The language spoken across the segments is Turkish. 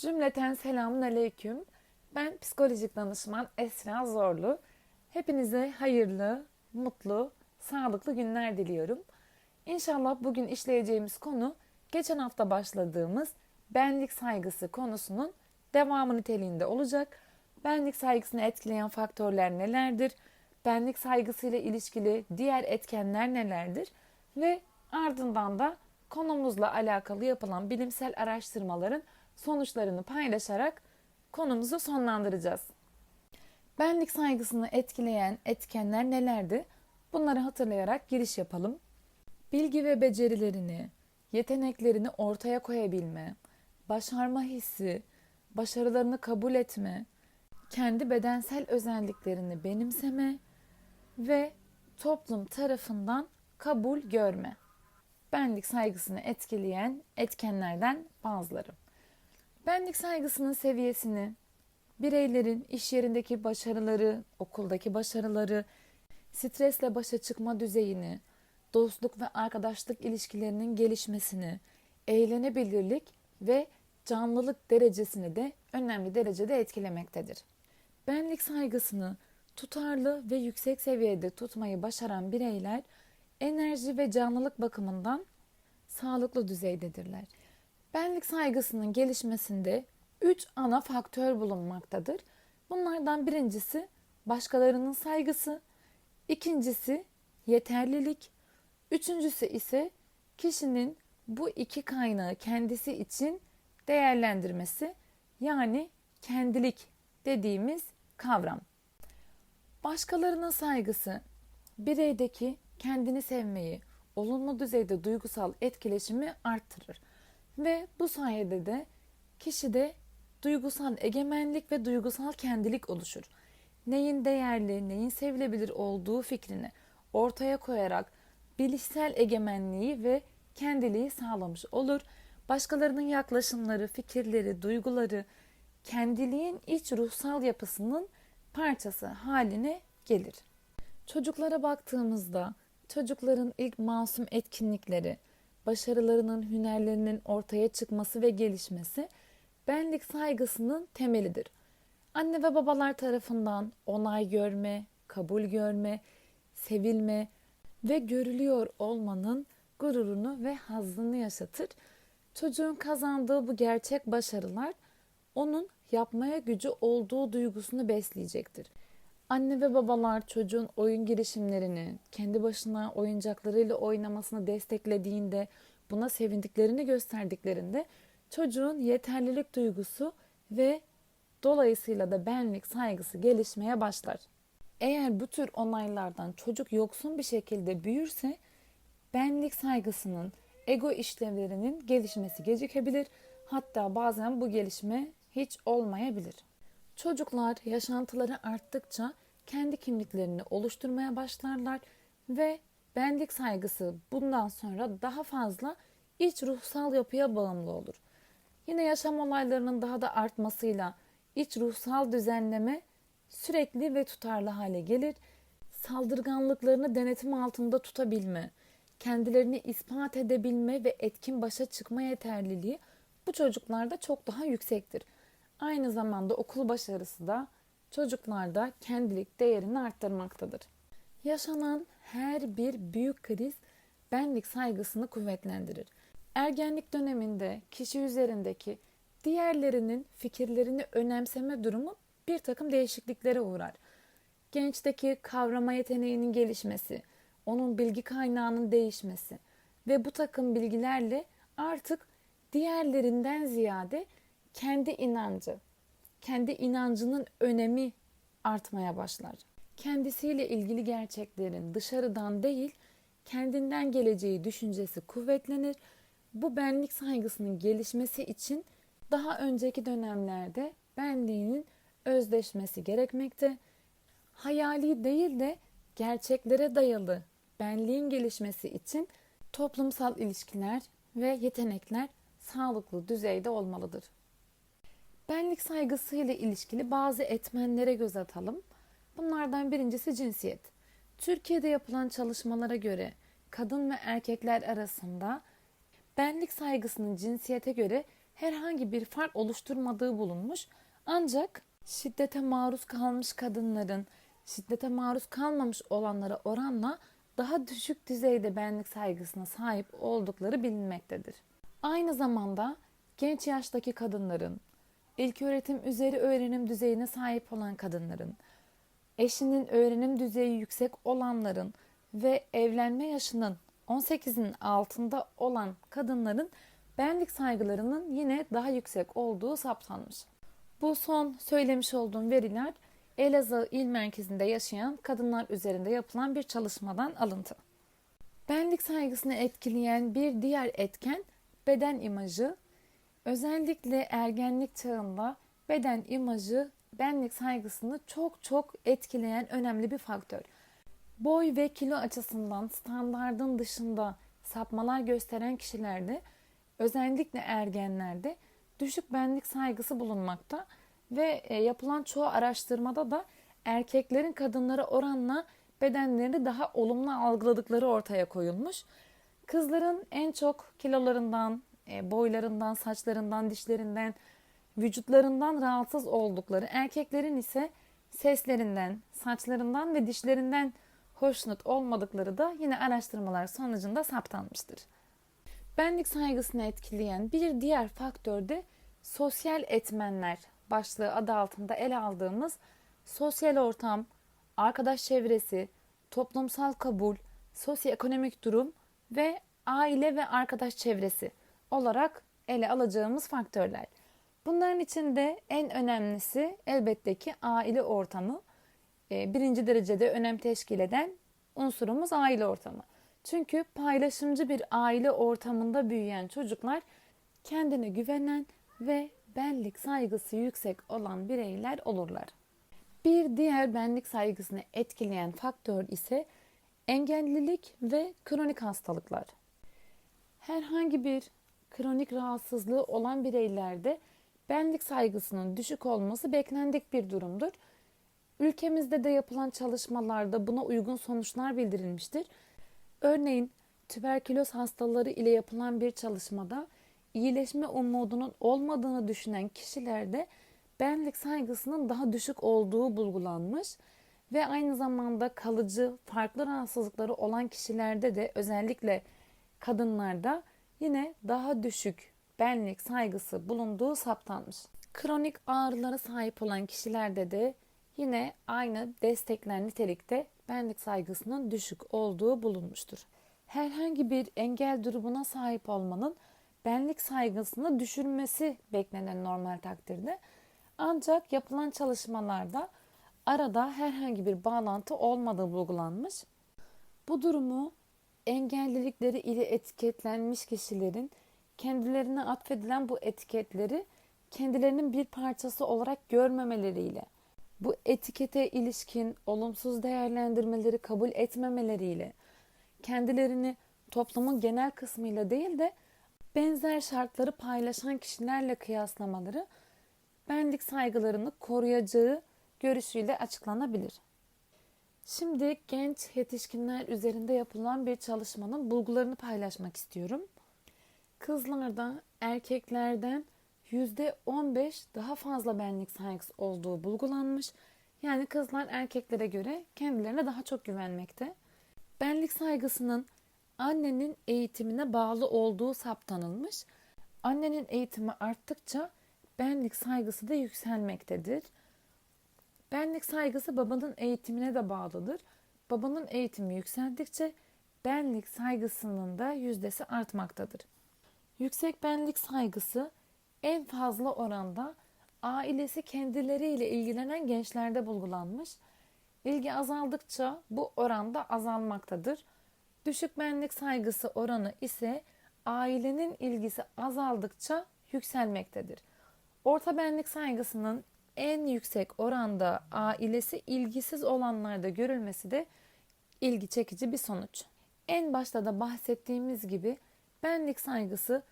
Cümleten selamun aleyküm. Ben psikolojik danışman Esra Zorlu. Hepinize hayırlı, mutlu, sağlıklı günler diliyorum. İnşallah bugün işleyeceğimiz konu geçen hafta başladığımız benlik saygısı konusunun devamı niteliğinde olacak. Benlik saygısını etkileyen faktörler nelerdir? Benlik saygısıyla ilişkili diğer etkenler nelerdir? Ve ardından da konumuzla alakalı yapılan bilimsel araştırmaların sonuçlarını paylaşarak konumuzu sonlandıracağız. Benlik saygısını etkileyen etkenler nelerdi? Bunları hatırlayarak giriş yapalım. Bilgi ve becerilerini, yeteneklerini ortaya koyabilme, başarma hissi, başarılarını kabul etme, kendi bedensel özelliklerini benimseme ve toplum tarafından kabul görme. Benlik saygısını etkileyen etkenlerden bazıları. Benlik saygısının seviyesini, bireylerin iş yerindeki başarıları, okuldaki başarıları, stresle başa çıkma düzeyini, dostluk ve arkadaşlık ilişkilerinin gelişmesini, eğlenebilirlik ve canlılık derecesini de önemli derecede etkilemektedir. Benlik saygısını tutarlı ve yüksek seviyede tutmayı başaran bireyler enerji ve canlılık bakımından sağlıklı düzeydedirler. Benlik saygısının gelişmesinde üç ana faktör bulunmaktadır. Bunlardan birincisi başkalarının saygısı, ikincisi yeterlilik, üçüncüsü ise kişinin bu iki kaynağı kendisi için değerlendirmesi yani kendilik dediğimiz kavram. Başkalarının saygısı bireydeki kendini sevmeyi, olumlu düzeyde duygusal etkileşimi arttırır. Ve bu sayede de kişide duygusal egemenlik ve duygusal kendilik oluşur. Neyin değerli, neyin sevilebilir olduğu fikrini ortaya koyarak bilişsel egemenliği ve kendiliği sağlamış olur. Başkalarının yaklaşımları, fikirleri, duyguları kendiliğin iç ruhsal yapısının parçası haline gelir. Çocuklara baktığımızda çocukların ilk masum etkinlikleri, başarılarının, hünerlerinin ortaya çıkması ve gelişmesi benlik saygısının temelidir. Anne ve babalar tarafından onay görme, kabul görme, sevilme ve görülüyor olmanın gururunu ve hazzını yaşatır. Çocuğun kazandığı bu gerçek başarılar onun yapmaya gücü olduğu duygusunu besleyecektir. Anne ve babalar çocuğun oyun girişimlerini, kendi başına oyuncaklarıyla oynamasını desteklediğinde, buna sevindiklerini gösterdiklerinde çocuğun yeterlilik duygusu ve dolayısıyla da benlik saygısı gelişmeye başlar. Eğer bu tür onaylardan çocuk yoksun bir şekilde büyürse benlik saygısının, ego işlevlerinin gelişmesi gecikebilir. Hatta bazen bu gelişme hiç olmayabilir. Çocuklar yaşantıları arttıkça kendi kimliklerini oluşturmaya başlarlar ve benlik saygısı bundan sonra daha fazla iç ruhsal yapıya bağımlı olur. Yine yaşam olaylarının daha da artmasıyla iç ruhsal düzenleme sürekli ve tutarlı hale gelir. Saldırganlıklarını denetim altında tutabilme, kendilerini ispat edebilme ve etkin başa çıkma yeterliliği bu çocuklarda çok daha yüksektir. Aynı zamanda okul başarısı da çocuklarda kendilik değerini arttırmaktadır. Yaşanan her bir büyük kriz benlik saygısını kuvvetlendirir. Ergenlik döneminde kişi üzerindeki diğerlerinin fikirlerini önemseme durumu bir takım değişikliklere uğrar. Gençteki kavrama yeteneğinin gelişmesi, onun bilgi kaynağının değişmesi ve bu takım bilgilerle artık diğerlerinden ziyade kendi inancı, kendi inancının önemi artmaya başlar. Kendisiyle ilgili gerçeklerin dışarıdan değil, kendinden geleceği düşüncesi kuvvetlenir. Bu benlik saygısının gelişmesi için daha önceki dönemlerde benliğinin özdeşmesi gerekmekte. Hayali değil de gerçeklere dayalı benliğin gelişmesi için toplumsal ilişkiler ve yetenekler sağlıklı düzeyde olmalıdır. Benlik saygısı ile ilişkili bazı etmenlere göz atalım. Bunlardan birincisi cinsiyet. Türkiye'de yapılan çalışmalara göre kadın ve erkekler arasında benlik saygısının cinsiyete göre herhangi bir fark oluşturmadığı bulunmuş. Ancak şiddete maruz kalmış kadınların şiddete maruz kalmamış olanlara oranla daha düşük düzeyde benlik saygısına sahip oldukları bilinmektedir. Aynı zamanda genç yaştaki kadınların, ilk öğretim üzeri öğrenim düzeyine sahip olan kadınların, eşinin öğrenim düzeyi yüksek olanların ve evlenme yaşının 18'in altında olan kadınların benlik saygılarının yine daha yüksek olduğu saptanmış. Bu son söylemiş olduğum veriler Elazığ il merkezinde yaşayan kadınlar üzerinde yapılan bir çalışmadan alıntı. Benlik saygısını etkileyen bir diğer etken beden imajı. Özellikle ergenlik çağında beden imajı benlik saygısını çok çok etkileyen önemli bir faktör. Boy ve kilo açısından standardın dışında sapmalar gösteren kişilerde özellikle ergenlerde düşük benlik saygısı bulunmakta ve e, yapılan çoğu araştırmada da erkeklerin kadınlara oranla bedenlerini daha olumlu algıladıkları ortaya koyulmuş. Kızların en çok kilolarından, boylarından, saçlarından, dişlerinden, vücutlarından rahatsız oldukları, erkeklerin ise seslerinden, saçlarından ve dişlerinden hoşnut olmadıkları da yine araştırmalar sonucunda saptanmıştır. Benlik saygısını etkileyen bir diğer faktör de sosyal etmenler başlığı adı altında ele aldığımız sosyal ortam, arkadaş çevresi, toplumsal kabul, sosyoekonomik durum ve aile ve arkadaş çevresi olarak ele alacağımız faktörler. Bunların içinde en önemlisi elbette ki aile ortamı. Ee, birinci derecede önem teşkil eden unsurumuz aile ortamı. Çünkü paylaşımcı bir aile ortamında büyüyen çocuklar kendine güvenen ve benlik saygısı yüksek olan bireyler olurlar. Bir diğer benlik saygısını etkileyen faktör ise engellilik ve kronik hastalıklar. Herhangi bir kronik rahatsızlığı olan bireylerde benlik saygısının düşük olması beklendik bir durumdur. Ülkemizde de yapılan çalışmalarda buna uygun sonuçlar bildirilmiştir. Örneğin tüberküloz hastaları ile yapılan bir çalışmada iyileşme umudunun olmadığını düşünen kişilerde benlik saygısının daha düşük olduğu bulgulanmış ve aynı zamanda kalıcı farklı rahatsızlıkları olan kişilerde de özellikle kadınlarda yine daha düşük benlik saygısı bulunduğu saptanmış. Kronik ağrılara sahip olan kişilerde de yine aynı destekler nitelikte benlik saygısının düşük olduğu bulunmuştur. Herhangi bir engel durumuna sahip olmanın benlik saygısını düşürmesi beklenen normal takdirde. Ancak yapılan çalışmalarda arada herhangi bir bağlantı olmadığı bulgulanmış. Bu durumu engellilikleri ile etiketlenmiş kişilerin kendilerine atfedilen bu etiketleri kendilerinin bir parçası olarak görmemeleriyle, bu etikete ilişkin olumsuz değerlendirmeleri kabul etmemeleriyle, kendilerini toplumun genel kısmıyla değil de benzer şartları paylaşan kişilerle kıyaslamaları benlik saygılarını koruyacağı görüşüyle açıklanabilir. Şimdi genç yetişkinler üzerinde yapılan bir çalışmanın bulgularını paylaşmak istiyorum. Kızlarda erkeklerden %15 daha fazla benlik saygısı olduğu bulgulanmış. Yani kızlar erkeklere göre kendilerine daha çok güvenmekte. Benlik saygısının annenin eğitimine bağlı olduğu saptanılmış. Annenin eğitimi arttıkça benlik saygısı da yükselmektedir. Benlik saygısı babanın eğitimine de bağlıdır. Babanın eğitimi yükseldikçe benlik saygısının da yüzdesi artmaktadır. Yüksek benlik saygısı en fazla oranda ailesi kendileriyle ilgilenen gençlerde bulgulanmış. İlgi azaldıkça bu oranda azalmaktadır. Düşük benlik saygısı oranı ise ailenin ilgisi azaldıkça yükselmektedir. Orta benlik saygısının en yüksek oranda ailesi ilgisiz olanlarda görülmesi de ilgi çekici bir sonuç. En başta da bahsettiğimiz gibi benlik saygısı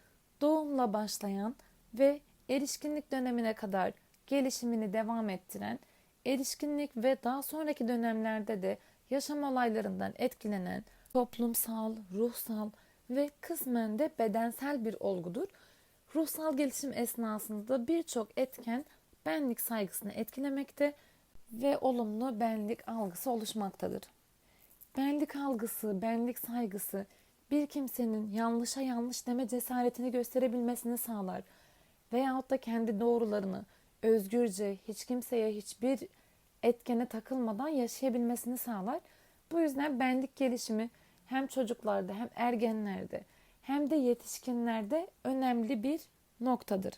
doğumla başlayan ve erişkinlik dönemine kadar gelişimini devam ettiren, erişkinlik ve daha sonraki dönemlerde de yaşam olaylarından etkilenen toplumsal, ruhsal ve kısmen de bedensel bir olgudur. Ruhsal gelişim esnasında birçok etken benlik saygısını etkilemekte ve olumlu benlik algısı oluşmaktadır. Benlik algısı, benlik saygısı bir kimsenin yanlışa yanlış deme cesaretini gösterebilmesini sağlar veyahut da kendi doğrularını özgürce hiç kimseye hiçbir etkene takılmadan yaşayabilmesini sağlar. Bu yüzden benlik gelişimi hem çocuklarda hem ergenlerde hem de yetişkinlerde önemli bir noktadır.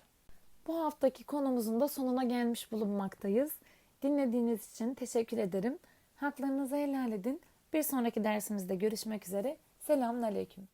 Bu haftaki konumuzun da sonuna gelmiş bulunmaktayız. Dinlediğiniz için teşekkür ederim. Haklarınızı helal edin. Bir sonraki dersimizde görüşmek üzere. Selamun Aleyküm.